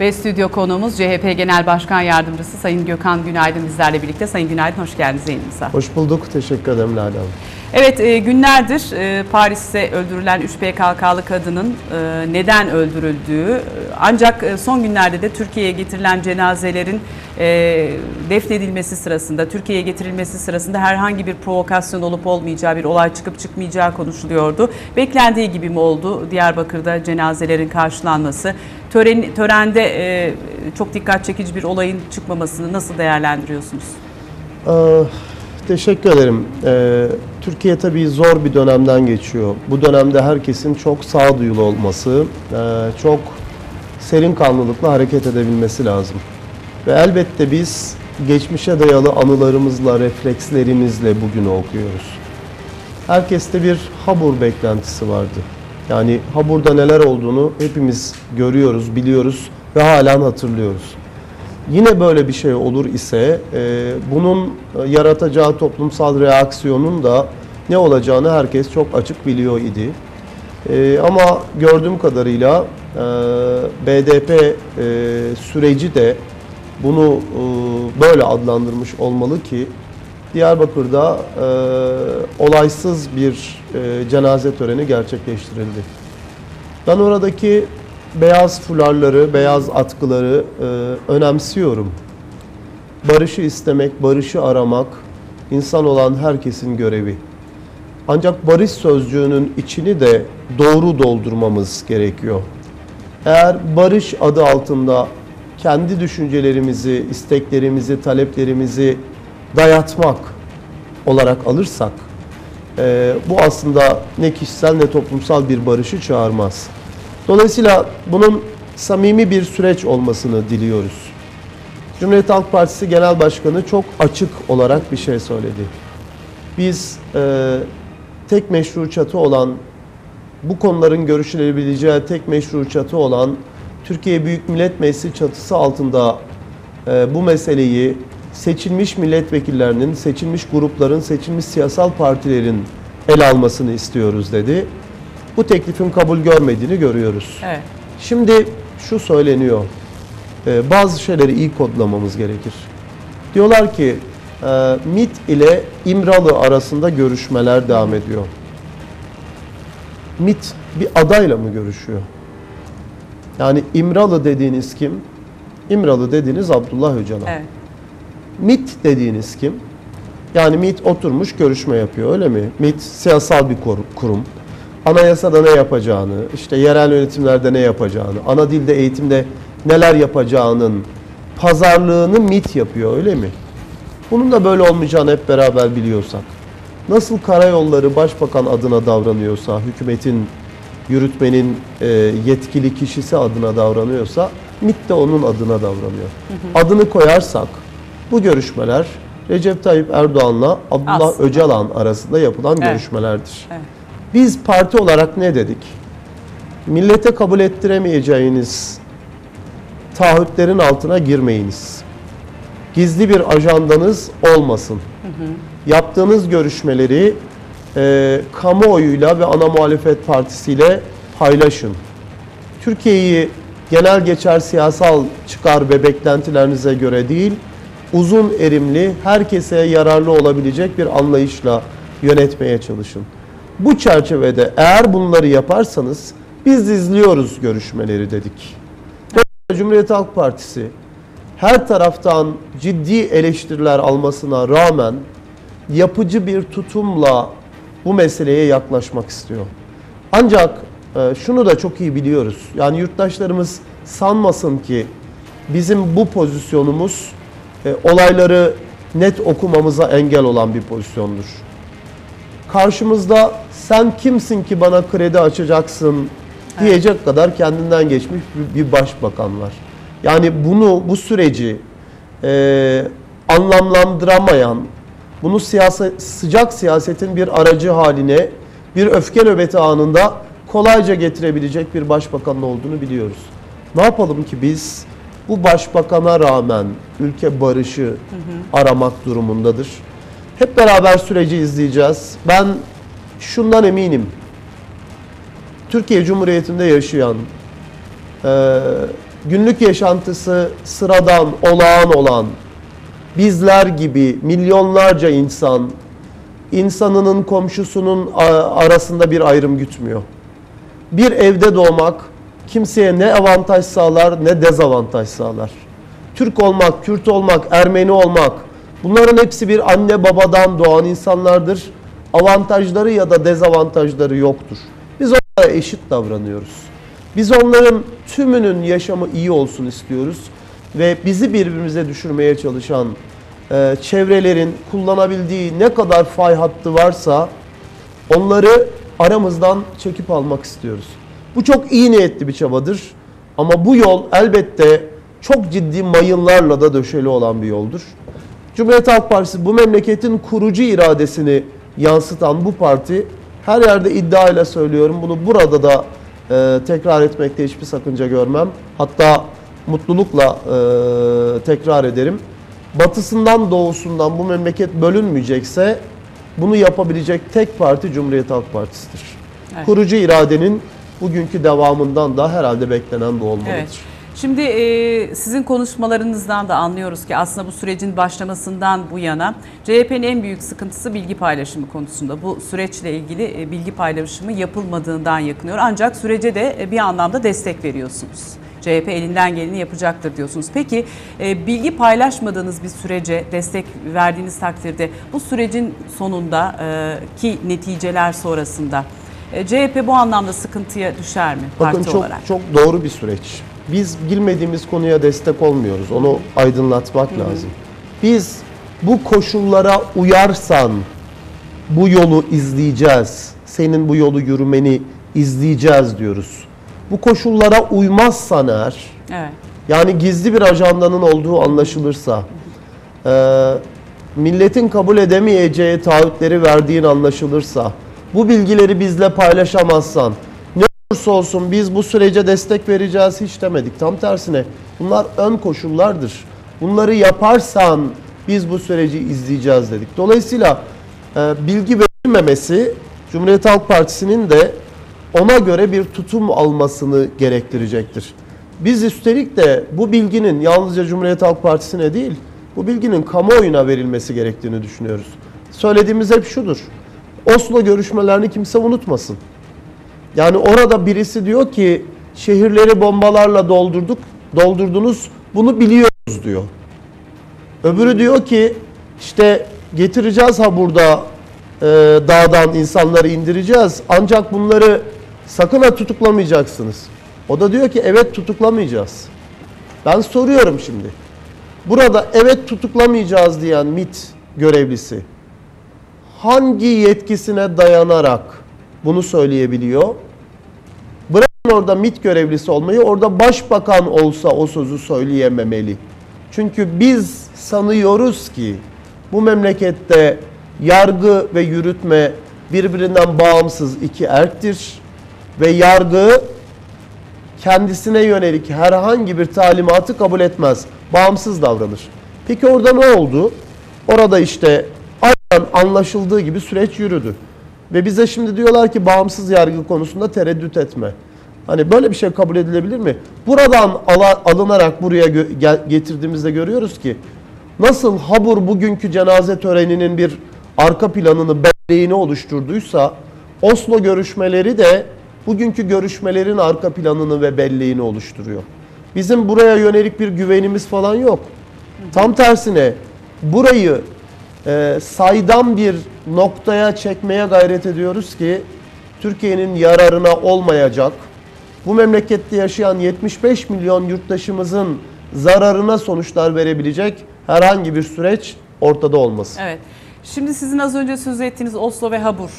Ve stüdyo konuğumuz CHP Genel Başkan Yardımcısı Sayın Gökhan Günaydın bizlerle birlikte. Sayın Günaydın hoş geldiniz yayınımıza. Hoş bulduk. Teşekkür ederim Lale Hanım. Evet e, günlerdir e, Paris'te öldürülen 3 PKK'lı kadının e, neden öldürüldüğü ancak e, son günlerde de Türkiye'ye getirilen cenazelerin e, defnedilmesi sırasında, Türkiye'ye getirilmesi sırasında herhangi bir provokasyon olup olmayacağı, bir olay çıkıp çıkmayacağı konuşuluyordu. Beklendiği gibi mi oldu Diyarbakır'da cenazelerin karşılanması? Tören, törende e, çok dikkat çekici bir olayın çıkmamasını nasıl değerlendiriyorsunuz? Ee, teşekkür ederim. Ee, Türkiye tabii zor bir dönemden geçiyor. Bu dönemde herkesin çok sağduyulu olması, e, çok serin kanlılıkla hareket edebilmesi lazım. Ve elbette biz geçmişe dayalı anılarımızla, reflekslerimizle bugünü okuyoruz. Herkeste bir Habur beklentisi vardı. Yani Habur'da neler olduğunu hepimiz görüyoruz, biliyoruz ve halen hatırlıyoruz. Yine böyle bir şey olur ise e, bunun e, yaratacağı toplumsal reaksiyonun da ne olacağını herkes çok açık biliyor idi. E, ama gördüğüm kadarıyla e, BDP e, süreci de bunu e, böyle adlandırmış olmalı ki Diyarbakır'da e, olaysız bir e, cenaze töreni gerçekleştirildi. Ben oradaki beyaz fularları, beyaz atkıları e, önemsiyorum. Barışı istemek, barışı aramak insan olan herkesin görevi. Ancak barış sözcüğünün içini de doğru doldurmamız gerekiyor. Eğer barış adı altında kendi düşüncelerimizi, isteklerimizi, taleplerimizi dayatmak olarak alırsak e, bu aslında ne kişisel ne toplumsal bir barışı çağırmaz. Dolayısıyla bunun samimi bir süreç olmasını diliyoruz. Cumhuriyet Halk Partisi Genel Başkanı çok açık olarak bir şey söyledi. Biz e, tek meşru çatı olan, bu konuların görüşülebileceği tek meşru çatı olan Türkiye Büyük Millet Meclisi çatısı altında e, bu meseleyi seçilmiş milletvekillerinin, seçilmiş grupların, seçilmiş siyasal partilerin el almasını istiyoruz dedi. Bu teklifin kabul görmediğini görüyoruz. Evet. Şimdi şu söyleniyor, e, bazı şeyleri iyi kodlamamız gerekir. Diyorlar ki e, MIT ile İmralı arasında görüşmeler devam ediyor. MIT bir adayla mı görüşüyor? Yani İmralı dediğiniz kim? İmralı dediğiniz Abdullah Öcalan. Evet. MIT dediğiniz kim? Yani MIT oturmuş görüşme yapıyor öyle mi? MIT siyasal bir kurum. Anayasada ne yapacağını, işte yerel yönetimlerde ne yapacağını, ana dilde eğitimde neler yapacağının pazarlığını MIT yapıyor öyle mi? Bunun da böyle olmayacağını hep beraber biliyorsak. Nasıl karayolları başbakan adına davranıyorsa, hükümetin, yürütmenin e, yetkili kişisi adına davranıyorsa, MIT de onun adına davranıyor. Adını koyarsak bu görüşmeler Recep Tayyip Erdoğan'la Abdullah Aslında. Öcalan arasında yapılan Evet. görüşmelerdir. Evet. Biz parti olarak ne dedik? Millete kabul ettiremeyeceğiniz taahhütlerin altına girmeyiniz. Gizli bir ajandanız olmasın. Yaptığınız görüşmeleri e, kamuoyuyla ve ana muhalefet partisiyle paylaşın. Türkiye'yi genel geçer siyasal çıkar ve beklentilerinize göre değil, uzun erimli, herkese yararlı olabilecek bir anlayışla yönetmeye çalışın. Bu çerçevede eğer bunları yaparsanız biz izliyoruz görüşmeleri dedik. Cumhuriyet Halk Partisi her taraftan ciddi eleştiriler almasına rağmen yapıcı bir tutumla bu meseleye yaklaşmak istiyor. Ancak e, şunu da çok iyi biliyoruz. Yani yurttaşlarımız sanmasın ki bizim bu pozisyonumuz e, olayları net okumamıza engel olan bir pozisyondur. Karşımızda sen kimsin ki bana kredi açacaksın diyecek kadar kendinden geçmiş bir- bir başbakan var. Yani bunu bu süreci e, anlamlandıramayan, bunu siyaset, sıcak siyasetin bir aracı haline bir öfke nöbeti anında kolayca getirebilecek bir başbakanın olduğunu biliyoruz. Ne yapalım ki biz bu başbakana rağmen ülke barışı aramak durumundadır. Hep beraber süreci izleyeceğiz. Ben şundan eminim. Türkiye Cumhuriyeti'nde yaşayan, e, günlük yaşantısı sıradan, olağan olan bizler gibi milyonlarca insan insanının komşusunun arasında bir ayrım gütmüyor. Bir evde doğmak kimseye ne avantaj sağlar ne dezavantaj sağlar. Türk olmak, Kürt olmak, Ermeni olmak bunların hepsi bir anne babadan doğan insanlardır. Avantajları ya da dezavantajları yoktur. Biz onlara eşit davranıyoruz. Biz onların tümünün yaşamı iyi olsun istiyoruz ve bizi birbirimize düşürmeye çalışan e, çevrelerin kullanabildiği ne kadar fay hattı varsa onları aramızdan çekip almak istiyoruz. Bu çok iyi niyetli bir çabadır ama bu yol elbette çok ciddi mayınlarla da döşeli olan bir yoldur. Cumhuriyet Halk Partisi bu memleketin kurucu iradesini yansıtan bu parti her yerde iddiayla söylüyorum bunu burada da e, tekrar etmekte hiçbir sakınca görmem. Hatta mutlulukla e, tekrar ederim. Batısından doğusundan bu memleket bölünmeyecekse bunu yapabilecek tek parti Cumhuriyet Halk Partisi'dir. Evet. Kurucu iradenin bugünkü devamından da herhalde beklenen bu olmalıdır. Evet. Şimdi e, sizin konuşmalarınızdan da anlıyoruz ki aslında bu sürecin başlamasından bu yana CHP'nin en büyük sıkıntısı bilgi paylaşımı konusunda. Bu süreçle ilgili e, bilgi paylaşımı yapılmadığından yakınıyor. Ancak sürece de e, bir anlamda destek veriyorsunuz. CHP elinden geleni yapacaktır diyorsunuz. Peki e, bilgi paylaşmadığınız bir sürece destek verdiğiniz takdirde bu sürecin sonunda e, ki neticeler sonrasında e, CHP bu anlamda sıkıntıya düşer mi Bakın parti çok, olarak? Çok doğru bir süreç. Biz bilmediğimiz konuya destek olmuyoruz. Onu aydınlatmak Hı-hı. lazım. Biz bu koşullara uyarsan bu yolu izleyeceğiz. Senin bu yolu yürümeni izleyeceğiz diyoruz. Bu koşullara uymazsan eğer, evet. yani gizli bir ajandanın olduğu anlaşılırsa, e, milletin kabul edemeyeceği taahhütleri verdiğin anlaşılırsa, bu bilgileri bizle paylaşamazsan, ne olursa olsun biz bu sürece destek vereceğiz hiç demedik. Tam tersine bunlar ön koşullardır. Bunları yaparsan biz bu süreci izleyeceğiz dedik. Dolayısıyla e, bilgi verilmemesi Cumhuriyet Halk Partisi'nin de ona göre bir tutum almasını gerektirecektir. Biz üstelik de bu bilginin yalnızca Cumhuriyet Halk Partisi'ne değil, bu bilginin kamuoyuna verilmesi gerektiğini düşünüyoruz. Söylediğimiz hep şudur. Oslo görüşmelerini kimse unutmasın. Yani orada birisi diyor ki şehirleri bombalarla doldurduk, doldurdunuz bunu biliyoruz diyor. Öbürü diyor ki işte getireceğiz ha burada e, dağdan insanları indireceğiz. Ancak bunları sakın ha tutuklamayacaksınız. O da diyor ki evet tutuklamayacağız. Ben soruyorum şimdi. Burada evet tutuklamayacağız diyen MIT görevlisi hangi yetkisine dayanarak bunu söyleyebiliyor? Bırakın orada MIT görevlisi olmayı, orada başbakan olsa o sözü söyleyememeli. Çünkü biz sanıyoruz ki bu memlekette yargı ve yürütme birbirinden bağımsız iki erktir ve yargı kendisine yönelik herhangi bir talimatı kabul etmez. Bağımsız davranır. Peki orada ne oldu? Orada işte anlaşıldığı gibi süreç yürüdü. Ve bize şimdi diyorlar ki bağımsız yargı konusunda tereddüt etme. Hani böyle bir şey kabul edilebilir mi? Buradan alınarak buraya getirdiğimizde görüyoruz ki nasıl Habur bugünkü cenaze töreninin bir arka planını, belleğini oluşturduysa Oslo görüşmeleri de bugünkü görüşmelerin arka planını ve belleğini oluşturuyor. Bizim buraya yönelik bir güvenimiz falan yok. Tam tersine burayı e, saydam bir noktaya çekmeye gayret ediyoruz ki Türkiye'nin yararına olmayacak, bu memlekette yaşayan 75 milyon yurttaşımızın zararına sonuçlar verebilecek herhangi bir süreç ortada olması. Evet. Şimdi sizin az önce söz ettiğiniz Oslo ve Habur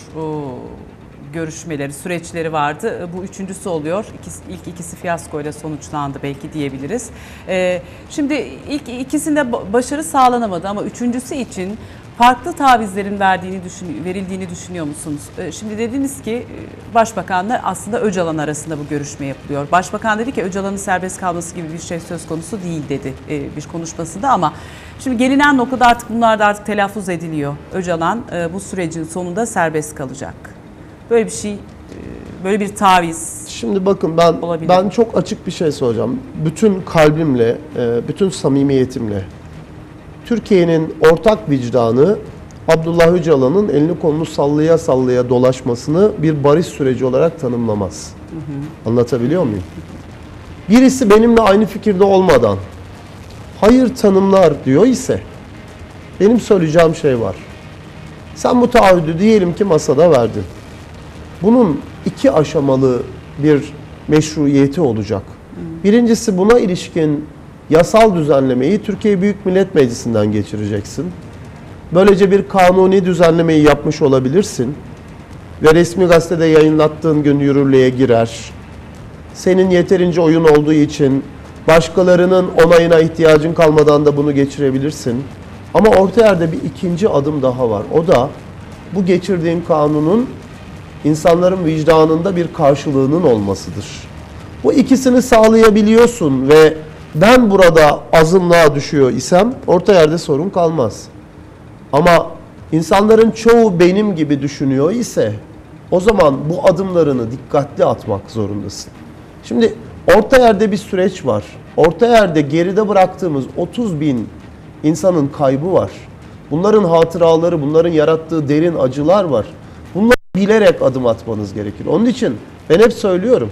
görüşmeleri, süreçleri vardı. Bu üçüncüsü oluyor. İkisi, ilk ikisi fiyaskoyla sonuçlandı belki diyebiliriz. Ee, şimdi ilk ikisinde başarı sağlanamadı ama üçüncüsü için farklı tavizlerin verdiğini düşün, verildiğini düşünüyor musunuz? Ee, şimdi dediniz ki e, Başbakanla aslında Öcalan arasında bu görüşme yapılıyor. Başbakan dedi ki Öcalan'ın serbest kalması gibi bir şey söz konusu değil dedi e, bir konuşmasında ama şimdi gelinen noktada artık bunlar da artık telaffuz ediliyor. Öcalan e, bu sürecin sonunda serbest kalacak. Böyle bir şey böyle bir taviz. Şimdi bakın ben Olabilir. ben çok açık bir şey soracağım. Bütün kalbimle, e, bütün samimiyetimle Türkiye'nin ortak vicdanı Abdullah Öcalan'ın elini kolunu sallaya sallaya dolaşmasını bir barış süreci olarak tanımlamaz. Anlatabiliyor muyum? Birisi benimle aynı fikirde olmadan hayır tanımlar diyor ise benim söyleyeceğim şey var. Sen bu taahhüdü diyelim ki masada verdin. Bunun iki aşamalı bir meşruiyeti olacak. Birincisi buna ilişkin yasal düzenlemeyi Türkiye Büyük Millet Meclisi'nden geçireceksin. Böylece bir kanuni düzenlemeyi yapmış olabilirsin. Ve resmi gazetede yayınlattığın gün yürürlüğe girer. Senin yeterince oyun olduğu için başkalarının onayına ihtiyacın kalmadan da bunu geçirebilirsin. Ama orta yerde bir ikinci adım daha var. O da bu geçirdiğin kanunun insanların vicdanında bir karşılığının olmasıdır. Bu ikisini sağlayabiliyorsun ve ben burada azınlığa düşüyor isem orta yerde sorun kalmaz. Ama insanların çoğu benim gibi düşünüyor ise o zaman bu adımlarını dikkatli atmak zorundasın. Şimdi orta yerde bir süreç var. Orta yerde geride bıraktığımız 30 bin insanın kaybı var. Bunların hatıraları, bunların yarattığı derin acılar var. Bilerek adım atmanız gerekir. Onun için ben hep söylüyorum.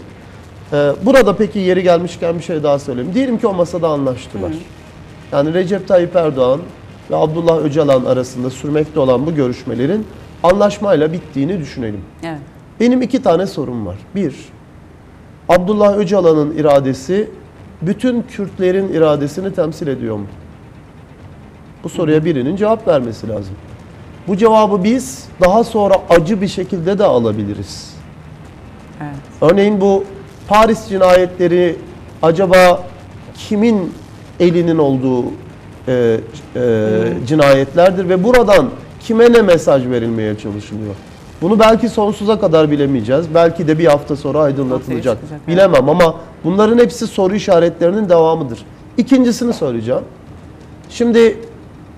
Ee, burada peki yeri gelmişken bir şey daha söyleyeyim. Diyelim ki o masada anlaştılar. Yani Recep Tayyip Erdoğan ve Abdullah Öcalan arasında sürmekte olan bu görüşmelerin anlaşmayla bittiğini düşünelim. Evet. Benim iki tane sorum var. Bir, Abdullah Öcalan'ın iradesi bütün Kürtlerin iradesini temsil ediyor mu? Bu soruya birinin cevap vermesi lazım. Bu cevabı biz daha sonra acı bir şekilde de alabiliriz. Evet. Örneğin bu Paris cinayetleri acaba kimin elinin olduğu e, e, cinayetlerdir ve buradan kime ne mesaj verilmeye çalışılıyor? Bunu belki sonsuza kadar bilemeyeceğiz. Belki de bir hafta sonra aydınlatılacak. Evet. Bilemem ama bunların hepsi soru işaretlerinin devamıdır. İkincisini söyleyeceğim. Şimdi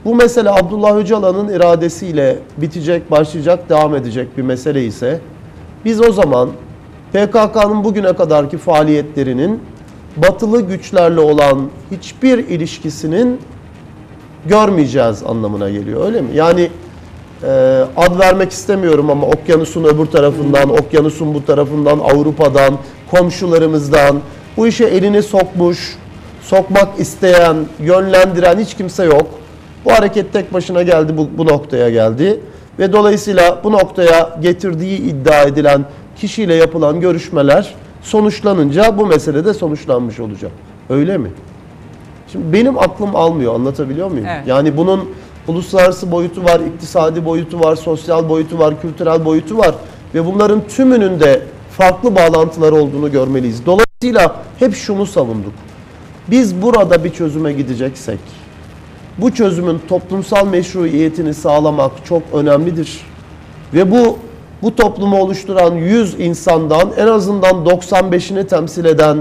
bu mesele Abdullah Öcalan'ın iradesiyle bitecek, başlayacak, devam edecek bir mesele ise biz o zaman PKK'nın bugüne kadarki faaliyetlerinin batılı güçlerle olan hiçbir ilişkisinin görmeyeceğiz anlamına geliyor. Öyle mi? Yani e, ad vermek istemiyorum ama okyanusun öbür tarafından, okyanusun bu tarafından, Avrupa'dan, komşularımızdan bu işe elini sokmuş, sokmak isteyen, yönlendiren hiç kimse yok. Bu hareket tek başına geldi, bu, bu noktaya geldi. Ve dolayısıyla bu noktaya getirdiği iddia edilen kişiyle yapılan görüşmeler sonuçlanınca bu mesele de sonuçlanmış olacak. Öyle mi? Şimdi benim aklım almıyor, anlatabiliyor muyum? Evet. Yani bunun uluslararası boyutu var, iktisadi boyutu var, sosyal boyutu var, kültürel boyutu var ve bunların tümünün de farklı bağlantıları olduğunu görmeliyiz. Dolayısıyla hep şunu savunduk. Biz burada bir çözüme gideceksek, bu çözümün toplumsal meşruiyetini sağlamak çok önemlidir. Ve bu bu toplumu oluşturan 100 insandan en azından 95'ini temsil eden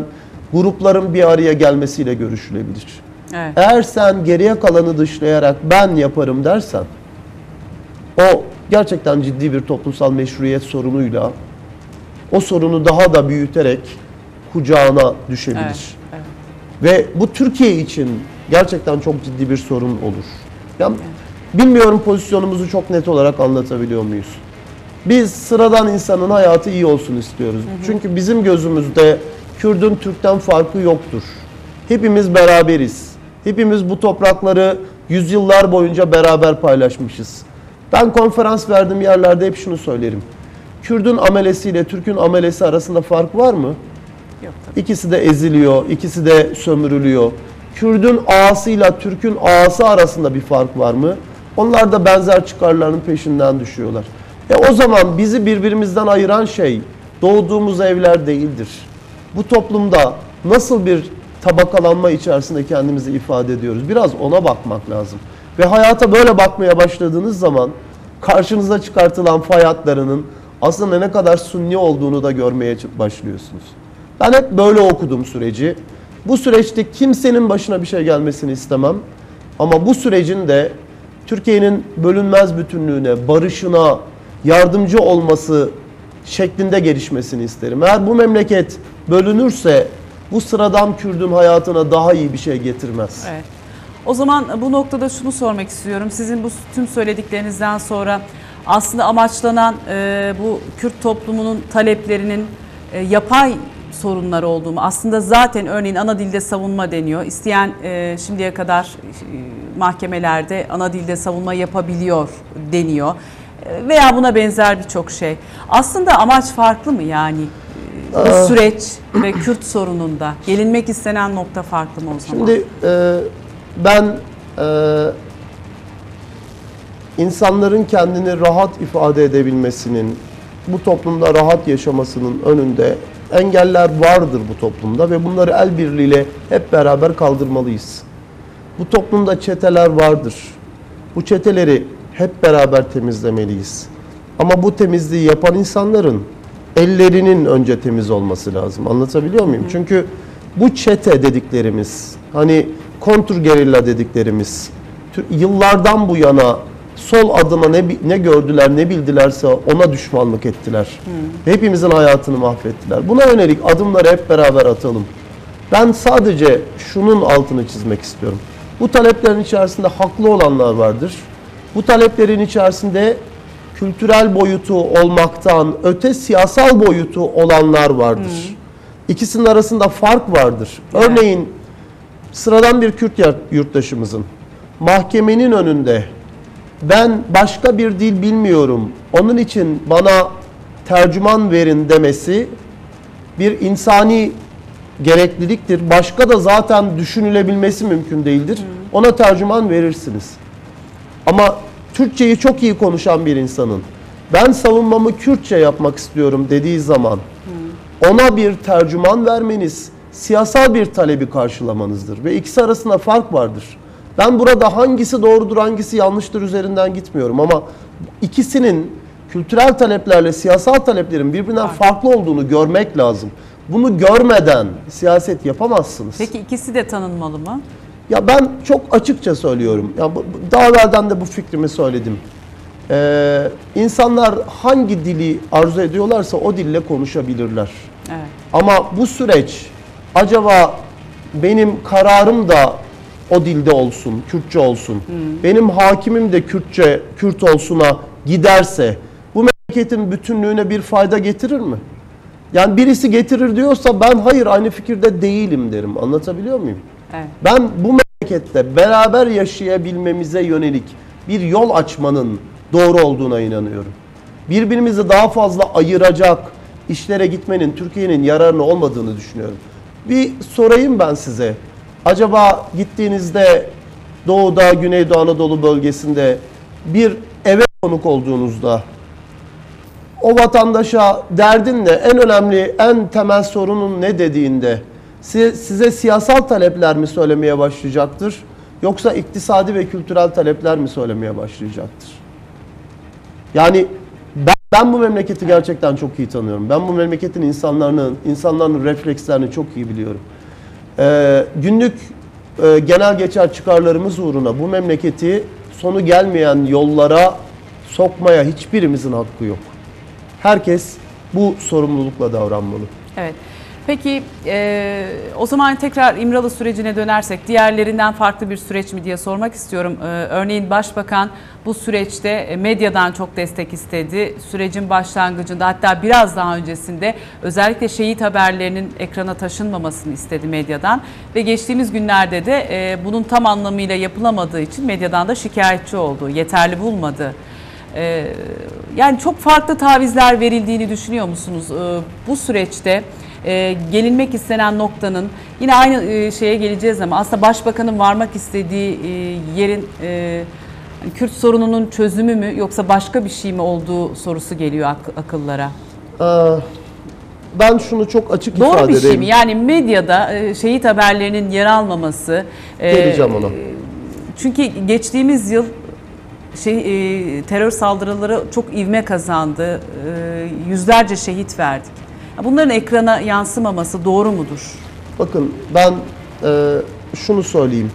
grupların bir araya gelmesiyle görüşülebilir. Evet. Eğer sen geriye kalanı dışlayarak ben yaparım dersen o gerçekten ciddi bir toplumsal meşruiyet sorunuyla o sorunu daha da büyüterek kucağına düşebilir. Evet. evet. Ve bu Türkiye için gerçekten çok ciddi bir sorun olur. Yani bilmiyorum pozisyonumuzu çok net olarak anlatabiliyor muyuz? Biz sıradan insanın hayatı iyi olsun istiyoruz. Çünkü bizim gözümüzde Kürdün Türk'ten farkı yoktur. Hepimiz beraberiz. Hepimiz bu toprakları yüzyıllar boyunca beraber paylaşmışız. Ben konferans verdiğim yerlerde hep şunu söylerim. Kürdün amelesiyle Türk'ün amelesi arasında fark var mı? Yok tabii. İkisi de eziliyor, ikisi de sömürülüyor. Kürdün ağasıyla Türk'ün ağası arasında bir fark var mı? Onlar da benzer çıkarların peşinden düşüyorlar. E o zaman bizi birbirimizden ayıran şey doğduğumuz evler değildir. Bu toplumda nasıl bir tabakalanma içerisinde kendimizi ifade ediyoruz? Biraz ona bakmak lazım. Ve hayata böyle bakmaya başladığınız zaman karşınıza çıkartılan fay hatlarının aslında ne kadar sunni olduğunu da görmeye başlıyorsunuz. Ben hep böyle okudum süreci. Bu süreçte kimsenin başına bir şey gelmesini istemem. Ama bu sürecin de Türkiye'nin bölünmez bütünlüğüne, barışına yardımcı olması şeklinde gelişmesini isterim. Eğer bu memleket bölünürse bu sıradan Kürdün hayatına daha iyi bir şey getirmez. Evet. O zaman bu noktada şunu sormak istiyorum. Sizin bu tüm söylediklerinizden sonra aslında amaçlanan e, bu Kürt toplumunun taleplerinin e, yapay sorunlar olduğu mu? Aslında zaten örneğin ana dilde savunma deniyor. İsteyen e, şimdiye kadar e, mahkemelerde ana dilde savunma yapabiliyor deniyor. E, veya buna benzer birçok şey. Aslında amaç farklı mı yani? E, Bu süreç ve Kürt sorununda gelinmek istenen nokta farklı mı o zaman? Şimdi e, ben e, insanların kendini rahat ifade edebilmesinin, bu toplumda rahat yaşamasının önünde engeller vardır bu toplumda ve bunları el birliğiyle hep beraber kaldırmalıyız. Bu toplumda çeteler vardır. Bu çeteleri hep beraber temizlemeliyiz. Ama bu temizliği yapan insanların ellerinin önce temiz olması lazım. Anlatabiliyor muyum? Çünkü bu çete dediklerimiz, hani kontur gerilla dediklerimiz yıllardan bu yana sol adına ne ne gördüler ne bildilerse ona düşmanlık ettiler. Hepimizin hayatını mahvettiler. Buna yönelik adımları hep beraber atalım. Ben sadece şunun altını çizmek istiyorum. Bu taleplerin içerisinde haklı olanlar vardır. Bu taleplerin içerisinde kültürel boyutu olmaktan öte siyasal boyutu olanlar vardır. İkisinin arasında fark vardır. Örneğin sıradan bir Kürt yurt- yurttaşımızın mahkemenin önünde ben başka bir dil bilmiyorum. Onun için bana tercüman verin demesi bir insani gerekliliktir. Başka da zaten düşünülebilmesi mümkün değildir. Ona tercüman verirsiniz. Ama Türkçeyi çok iyi konuşan bir insanın ben savunmamı Kürtçe yapmak istiyorum dediği zaman ona bir tercüman vermeniz siyasal bir talebi karşılamanızdır ve ikisi arasında fark vardır. Ben burada hangisi doğrudur hangisi yanlıştır üzerinden gitmiyorum ama ikisinin kültürel taleplerle siyasal taleplerin birbirinden farklı olduğunu görmek lazım. Bunu görmeden siyaset yapamazsınız. Peki ikisi de tanınmalı mı? Ya ben çok açıkça söylüyorum. Ya daha evvelden de bu fikrimi söyledim. Ee, insanlar hangi dili arzu ediyorlarsa o dille konuşabilirler. Evet. Ama bu süreç acaba benim kararım da o dilde olsun, Kürtçe olsun. Benim hakimim de Kürtçe, Kürt olsuna giderse bu memleketin bütünlüğüne bir fayda getirir mi? Yani birisi getirir diyorsa ben hayır aynı fikirde değilim derim. Anlatabiliyor muyum? Evet. Ben bu memlekette beraber yaşayabilmemize yönelik bir yol açmanın doğru olduğuna inanıyorum. Birbirimizi daha fazla ayıracak işlere gitmenin Türkiye'nin yararına olmadığını düşünüyorum. Bir sorayım ben size. Acaba gittiğinizde Doğu'da, Güneydoğu Anadolu bölgesinde bir eve konuk olduğunuzda o vatandaşa derdin ne, en önemli, en temel sorunun ne dediğinde si- size siyasal talepler mi söylemeye başlayacaktır? Yoksa iktisadi ve kültürel talepler mi söylemeye başlayacaktır? Yani ben, ben bu memleketi gerçekten çok iyi tanıyorum. Ben bu memleketin insanlarının, insanların reflekslerini çok iyi biliyorum. Ee, günlük e, genel geçer çıkarlarımız uğruna bu memleketi sonu gelmeyen yollara sokmaya hiçbirimizin hakkı yok. Herkes bu sorumlulukla davranmalı. Evet. Peki e, o zaman tekrar İmralı sürecine dönersek diğerlerinden farklı bir süreç mi diye sormak istiyorum. E, örneğin Başbakan bu süreçte e, medyadan çok destek istedi. Sürecin başlangıcında hatta biraz daha öncesinde özellikle şehit haberlerinin ekrana taşınmamasını istedi medyadan. Ve geçtiğimiz günlerde de e, bunun tam anlamıyla yapılamadığı için medyadan da şikayetçi oldu. Yeterli bulmadı. Ee, yani çok farklı tavizler verildiğini düşünüyor musunuz Ee, bu süreçte? E, gelinmek istenen noktanın yine aynı e, şeye geleceğiz ama aslında başbakanın varmak istediği e, yerin e, hani Kürt sorununun çözümü mü yoksa başka bir şey mi olduğu sorusu geliyor ak- akıllara. Ee, ben şunu çok açık Doğru ifade bir şey edeyim. mi? Yani medyada e, şehit haberlerinin yer almaması. e, Geleceğim ona. Çünkü geçtiğimiz yıl şey, e, terör saldırıları çok ivme kazandı. E, yüzlerce şehit verdik. Bunların ekrana yansımaması doğru mudur? Bakın ben e, şunu söyleyeyim.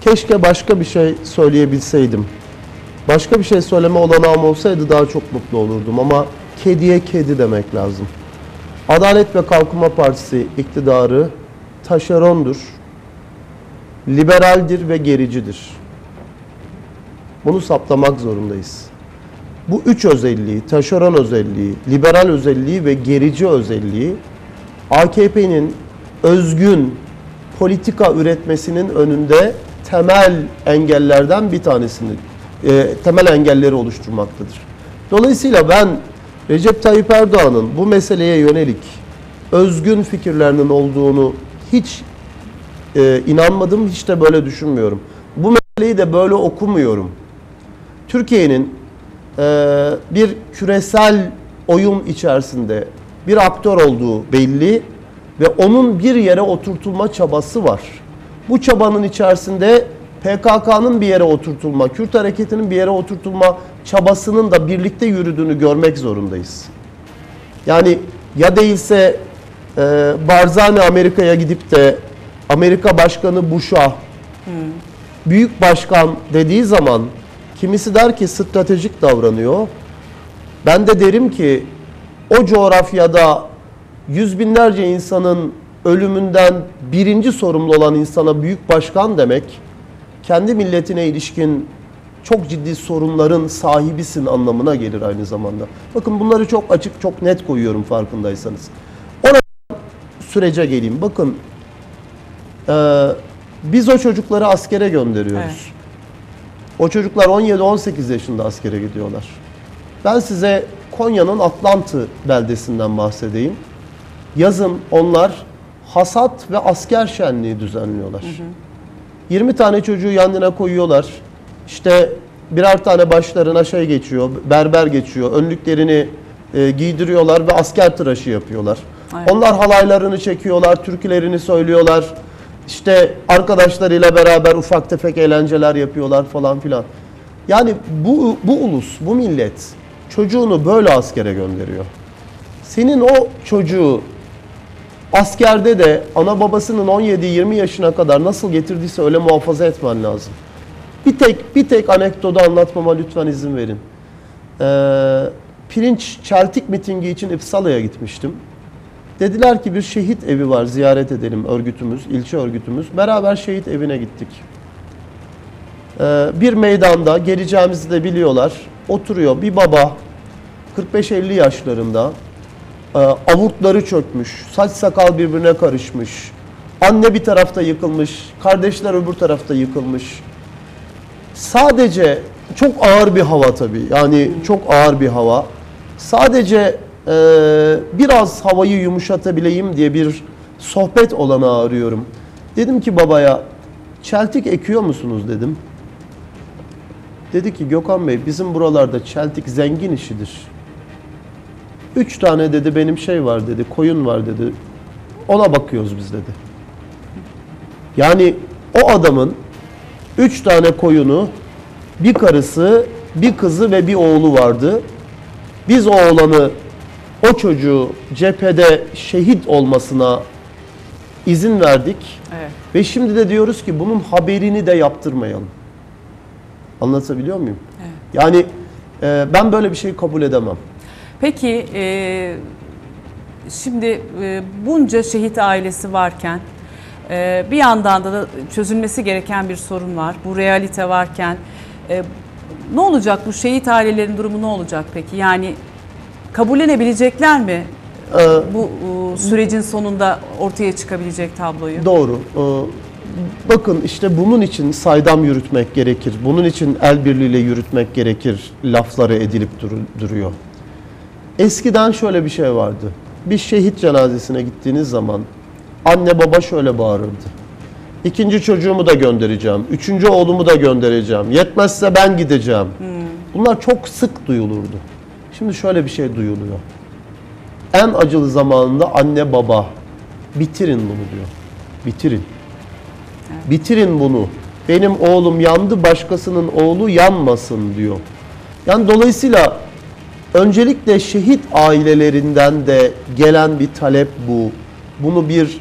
Keşke başka bir şey söyleyebilseydim. Başka bir şey söyleme olanağım olsaydı daha çok mutlu olurdum ama kediye kedi demek lazım. Adalet ve Kalkınma Partisi iktidarı taşerondur, liberaldir ve gericidir. Bunu saptamak zorundayız. Bu üç özelliği, taşeron özelliği, liberal özelliği ve gerici özelliği AKP'nin özgün politika üretmesinin önünde temel engellerden bir tanesini, e, temel engelleri oluşturmaktadır. Dolayısıyla ben Recep Tayyip Erdoğan'ın bu meseleye yönelik özgün fikirlerinin olduğunu hiç e, inanmadım, hiç de böyle düşünmüyorum. Bu meseleyi de böyle okumuyorum. Türkiye'nin bir küresel oyun içerisinde bir aktör olduğu belli ve onun bir yere oturtulma çabası var. Bu çabanın içerisinde PKK'nın bir yere oturtulma, Kürt hareketinin bir yere oturtulma çabasının da birlikte yürüdüğünü görmek zorundayız. Yani ya değilse e, Barzani Amerika'ya gidip de Amerika Başkanı Bush'a büyük başkan dediği zaman kimisi der ki stratejik davranıyor. Ben de derim ki o coğrafyada yüz binlerce insanın ölümünden birinci sorumlu olan insana büyük başkan demek kendi milletine ilişkin çok ciddi sorunların sahibisin anlamına gelir aynı zamanda. Bakın bunları çok açık, çok net koyuyorum farkındaysanız. Ona sürece geleyim. Bakın e, biz o çocukları askere gönderiyoruz. Evet. O çocuklar 17-18 yaşında askere gidiyorlar. Ben size Konya'nın Atlantı beldesinden bahsedeyim. Yazın onlar hasat ve asker şenliği düzenliyorlar. 20 tane çocuğu yan yana koyuyorlar. İşte birer tane başlarına şey geçiyor, berber geçiyor. Önlüklerini e, giydiriyorlar ve asker tıraşı yapıyorlar. Evet. Onlar halaylarını çekiyorlar, türkülerini söylüyorlar. İşte arkadaşlarıyla beraber ufak tefek eğlenceler yapıyorlar falan filan. Yani bu, bu ulus, bu millet çocuğunu böyle askere gönderiyor. Senin o çocuğu askerde de ana babasının 17-20 yaşına kadar nasıl getirdiyse öyle muhafaza etmen lazım. Bir tek bir tek anekdotu anlatmama lütfen izin verin. Ee, Pirinç Çeltik mitingi için İpsala'ya gitmiştim. Dediler ki bir şehit evi var ziyaret edelim örgütümüz, ilçe örgütümüz. Beraber şehit evine gittik. Ee, bir meydanda geleceğimizi de biliyorlar. Oturuyor bir baba 45-50 yaşlarında e, çökmüş, saç sakal birbirine karışmış. Anne bir tarafta yıkılmış, kardeşler öbür tarafta yıkılmış. Sadece çok ağır bir hava tabii. Yani çok ağır bir hava. Sadece e, biraz havayı yumuşatabileyim diye bir sohbet olanağı arıyorum. Dedim ki babaya, çeltik ekiyor musunuz dedim. Dedi ki Gökhan Bey bizim buralarda çeltik zengin işidir. Üç tane dedi benim şey var dedi, koyun var dedi. Ona bakıyoruz biz dedi. Yani o adamın üç tane koyunu, bir karısı, bir kızı ve bir oğlu vardı. Biz o oğlanı, o çocuğu cephede şehit olmasına izin verdik. Evet. Ve şimdi de diyoruz ki bunun haberini de yaptırmayalım. Anlatabiliyor muyum? Evet. Yani e, ben böyle bir şeyi kabul edemem. Peki e, şimdi e, bunca şehit ailesi varken e, bir yandan da çözülmesi gereken bir sorun var. Bu realite varken e, ne olacak bu şehit ailelerin durumu ne olacak peki? Yani kabullenebilecekler mi Ee, bu e, sürecin sonunda ortaya çıkabilecek tabloyu? Doğru. Ee, Bakın işte bunun için saydam yürütmek gerekir. Bunun için el birliğiyle yürütmek gerekir. Lafları edilip duru- duruyor. Eskiden şöyle bir şey vardı. Bir şehit cenazesine gittiğiniz zaman anne baba şöyle bağırırdı. İkinci çocuğumu da göndereceğim. Üçüncü oğlumu da göndereceğim. Yetmezse ben gideceğim. Bunlar çok sık duyulurdu. Şimdi şöyle bir şey duyuluyor. En acılı zamanında anne baba bitirin bunu diyor. Bitirin. Bitirin bunu. Benim oğlum yandı, başkasının oğlu yanmasın diyor. Yani dolayısıyla öncelikle şehit ailelerinden de gelen bir talep bu. Bunu bir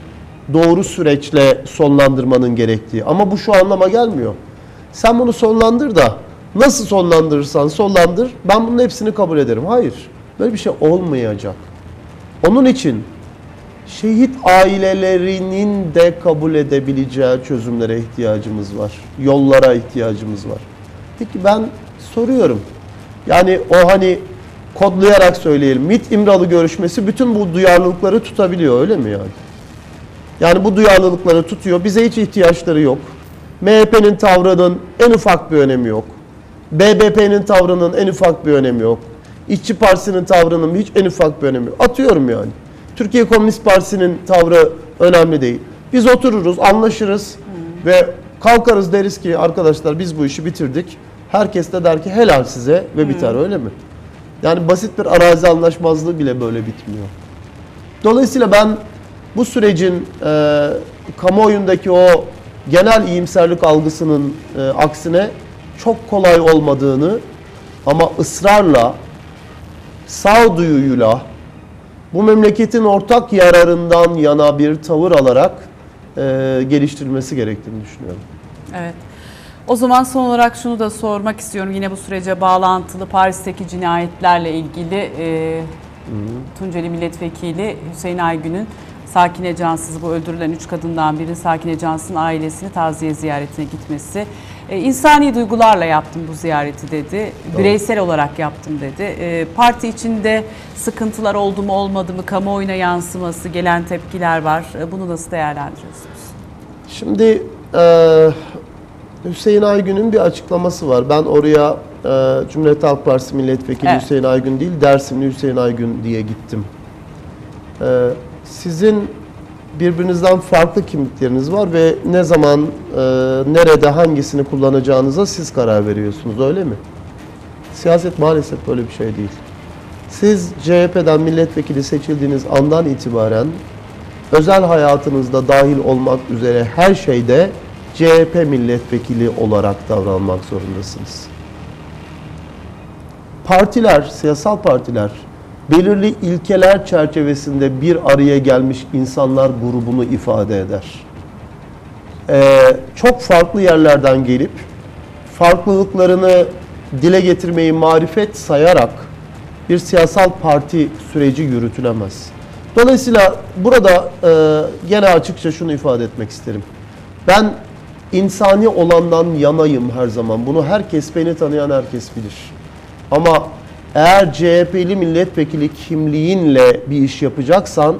doğru süreçle sonlandırmanın gerektiği. Ama bu şu anlama gelmiyor. Sen bunu sonlandır da nasıl sonlandırırsan sonlandır ben bunun hepsini kabul ederim. Hayır. Böyle bir şey olmayacak. Onun için şehit ailelerinin de kabul edebileceği çözümlere ihtiyacımız var. Yollara ihtiyacımız var. Peki ben soruyorum. Yani o hani kodlayarak söyleyelim. MİT İmralı görüşmesi bütün bu duyarlılıkları tutabiliyor öyle mi yani? Yani bu duyarlılıkları tutuyor. Bize hiç ihtiyaçları yok. MHP'nin tavrının en ufak bir önemi yok. BBP'nin tavrının en ufak bir önemi yok. İşçi Partisi'nin tavrının hiç en ufak bir önemi yok. Atıyorum yani. Türkiye Komünist Partisi'nin tavrı önemli değil. Biz otururuz, anlaşırız ve kalkarız deriz ki arkadaşlar biz bu işi bitirdik. Herkes de der ki helal size ve biter öyle mi? Yani basit bir arazi anlaşmazlığı bile böyle bitmiyor. Dolayısıyla ben bu sürecin e, kamuoyundaki o genel iyimserlik algısının e, aksine çok kolay olmadığını ama ısrarla, sağduyuyla bu memleketin ortak yararından yana bir tavır alarak e, geliştirilmesi gerektiğini düşünüyorum. Evet. O zaman son olarak şunu da sormak istiyorum. Yine bu sürece bağlantılı Paris'teki cinayetlerle ilgili e, Tunceli Milletvekili Hüseyin Aygün'ün Sakine Cansız bu öldürülen üç kadından biri Sakine Cansız'ın ailesini taziye ziyaretine gitmesi. E, insani duygularla yaptım bu ziyareti dedi. Bireysel olarak yaptım dedi. E, parti içinde sıkıntılar oldu mu olmadı mı kamuoyuna yansıması gelen tepkiler var. E, bunu nasıl değerlendiriyorsunuz? Şimdi e, Hüseyin Aygün'ün bir açıklaması var. Ben oraya e, Cumhuriyet Halk Partisi Milletvekili Evet. Hüseyin Aygün değil, Dersimli Hüseyin Aygün diye gittim. E, sizin birbirinizden farklı kimlikleriniz var ve ne zaman, e, nerede, hangisini kullanacağınıza siz karar veriyorsunuz, öyle mi? Siyaset maalesef böyle bir şey değil. Siz CHP'den milletvekili seçildiğiniz andan itibaren özel hayatınızda dahil olmak üzere her şeyde CHP milletvekili olarak davranmak zorundasınız. Partiler, siyasal partiler belirli ilkeler çerçevesinde bir araya gelmiş insanlar grubunu ifade eder. Ee, çok farklı yerlerden gelip farklılıklarını dile getirmeyi marifet sayarak bir siyasal parti süreci yürütülemez. Dolayısıyla burada e, gene açıkça şunu ifade etmek isterim. Ben insani olandan yanayım her zaman. Bunu herkes, beni tanıyan herkes bilir. Ama eğer CHP'li milletvekili kimliğinle bir iş yapacaksan,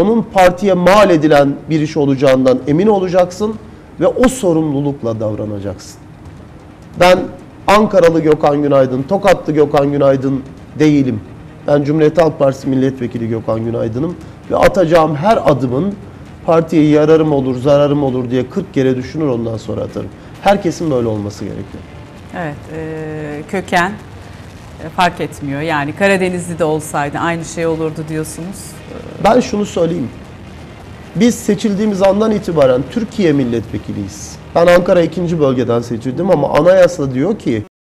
onun partiye mal edilen bir iş olacağından emin olacaksın ve o sorumlulukla davranacaksın. Ben Ankaralı Gökhan Günaydın, Tokatlı Gökhan Günaydın değilim. Ben Cumhuriyet Halk Partisi Milletvekili Gökhan Günaydın'ım ve atacağım her adımın partiye yararım olur, zararım olur diye 40 kere düşünür ondan sonra atarım. Herkesin böyle olması gerekiyor. Evet, e, köken fark etmiyor. Yani Karadenizli de olsaydı aynı şey olurdu diyorsunuz. Ben şunu söyleyeyim. Biz seçildiğimiz andan itibaren Türkiye milletvekiliyiz. Ben Ankara 2. bölgeden seçildim ama anayasa diyor ki